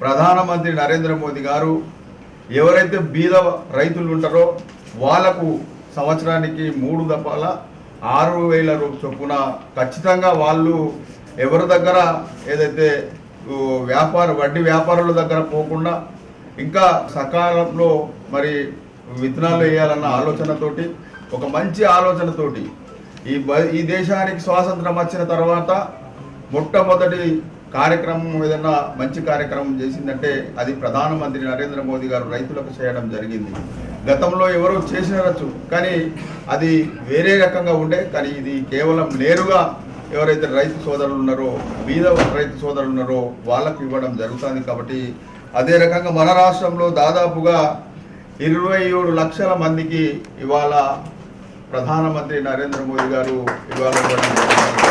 ప్రధానమంత్రి నరేంద్ర మోదీ గారు ఎవరైతే బీద రైతులు ఉంటారో వాళ్ళకు సంవత్సరానికి మూడు దఫాల ఆరు వేల చొప్పున ఖచ్చితంగా వాళ్ళు ఎవరి దగ్గర ఏదైతే వ్యాపార వడ్డీ వ్యాపారుల దగ్గర పోకుండా ఇంకా సకాలంలో మరి విత్తనాలు వేయాలన్న ఆలోచనతోటి ఒక మంచి ఆలోచనతోటి ఈ ఈ దేశానికి స్వాతంత్రం వచ్చిన తర్వాత మొట్టమొదటి కార్యక్రమం ఏదైనా మంచి కార్యక్రమం చేసిందంటే అది ప్రధానమంత్రి నరేంద్ర మోదీ గారు రైతులకు చేయడం జరిగింది. గతంలో ఎవరో చేసినరచ్చు కానీ అది వేరే రకంగా ఉండే కానీ ఇది కేవలం నేరుగా ఎవరైతే రైతు సోదరులు ఉన్నారో బీద రైతు సోదరులు ఉన్నారో వాళ్ళకు ఇవ్వడం జరుగుతుంది కాబట్టి అదే రకంగా మన రాష్ట్రంలో దాదాపుగా ఇరవై ఏడు లక్షల మందికి ఇవాళ ప్రధానమంత్రి నరేంద్ర మోదీ గారు ఇవాళ ఇవ్వడం జరుగుతుంది.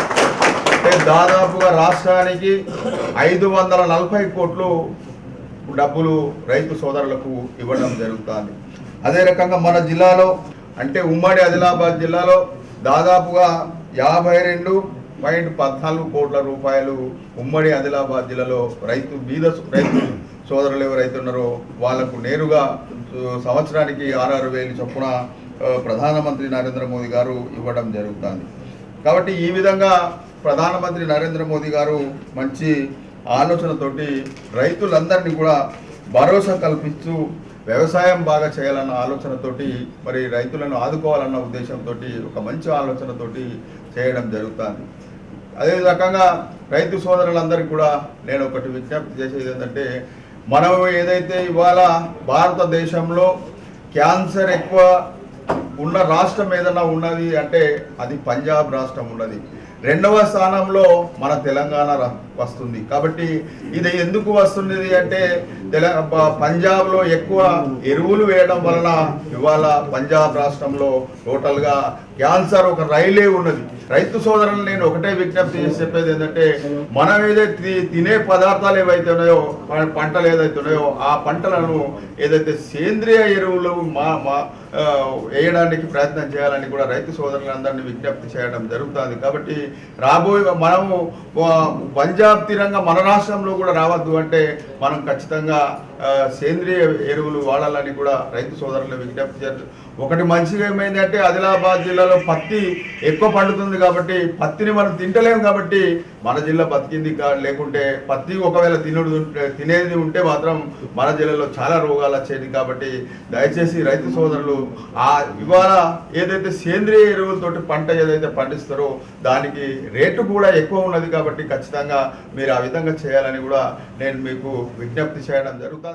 అంటే దాదాపుగా రాష్ట్రానికి ఐదు వందల నలభై కోట్లు డబ్బులు రైతు సోదరులకు ఇవ్వడం జరుగుతుంది. అదే రకంగా మన జిల్లాలో అంటే ఉమ్మడి ఆదిలాబాద్ జిల్లాలో దాదాపుగా యాభై రెండు పాయింట్ పద్నాలుగు కోట్ల రూపాయలు ఉమ్మడి ఆదిలాబాద్ జిల్లాలో రైతు బీద రైతు సోదరులు ఎవరైతే ఉన్నారో వాళ్ళకు నేరుగా సంవత్సరానికి ఆరారు వేలు చొప్పున ప్రధానమంత్రి నరేంద్ర మోదీ గారు ఇవ్వడం జరుగుతుంది. కాబట్టి ఈ విధంగా ప్రధానమంత్రి నరేంద్ర మోదీ గారు మంచి ఆలోచనతోటి రైతులందరినీ కూడా భరోసా కల్పిస్తూ వ్యవసాయం బాగా చేయాలన్న ఆలోచనతోటి మరి రైతులను ఆదుకోవాలన్న ఉద్దేశంతో ఒక మంచి ఆలోచనతోటి చేయడం జరుగుతుంది. అదే రకంగా రైతు సోదరులందరికీ కూడా నేను ఒకటి విజ్ఞప్తి చేసేది ఏంటంటే మనం ఏదైతే ఇవాళ భారతదేశంలో క్యాన్సర్ ఎక్కువ ఉన్న రాష్ట్రం ఏదైనా ఉన్నది అంటే అది పంజాబ్ రాష్ట్రం ఉన్నది. రెండవ స్థానంలో మన తెలంగాణ వస్తుంది. కాబట్టి ఇది ఎందుకు వస్తున్నది అంటే తెల పంజాబ్లో ఎక్కువ ఎరువులు వేయడం వలన ఇవాళ పంజాబ్ రాష్ట్రంలో టోటల్గా క్యాన్సర్ ఒక రైలే ఉన్నది. రైతు సోదరులు నేను ఒకటే విజ్ఞప్తి చేసి చెప్పేది ఏంటంటే మనం ఏదైతే తినే పదార్థాలు ఏవైతే ఉన్నాయో పంటలు ఏదైతే ఉన్నాయో ఆ పంటలను ఏదైతే సేంద్రియ ఎరువులు మా మా వేయడానికి ప్రయత్నం చేయాలని కూడా రైతు సోదరులందరినీ విజ్ఞప్తి చేయడం జరుగుతుంది. కాబట్టి రాబోయే మనము పంజాబ్ తీరంగా మన రాష్ట్రంలో కూడా రావద్దు అంటే మనం ఖచ్చితంగా సేంద్రియ ఎరువులు వాడాలని కూడా రైతు సోదరులు విజ్ఞప్తి చేయాలి ఒకటి మంచిగా ఏమైందంటే ఆదిలాబాద్ జిల్లాలో పత్తి ఎక్కువ పండుతుంది కాబట్టి పత్తిని మనం తింటలేము కాబట్టి మన జిల్లా బతికింది లేకుంటే పత్తి ఒకవేళ తినుడు తినేది ఉంటే మాత్రం మన జిల్లాలో చాలా రోగాలు వచ్చేది కాబట్టి దయచేసి రైతు సోదరులు ఆ ఇవాళ ఏదైతే సేంద్రియ ఎరువులతోటి పంట ఏదైతే పండిస్తారో దానికి రేటు కూడా ఎక్కువ ఉన్నది కాబట్టి ఖచ్చితంగా మీరు ఆ విధంగా చేయాలని కూడా నేను మీకు విజ్ఞప్తి చేయడం జరుగుతుంది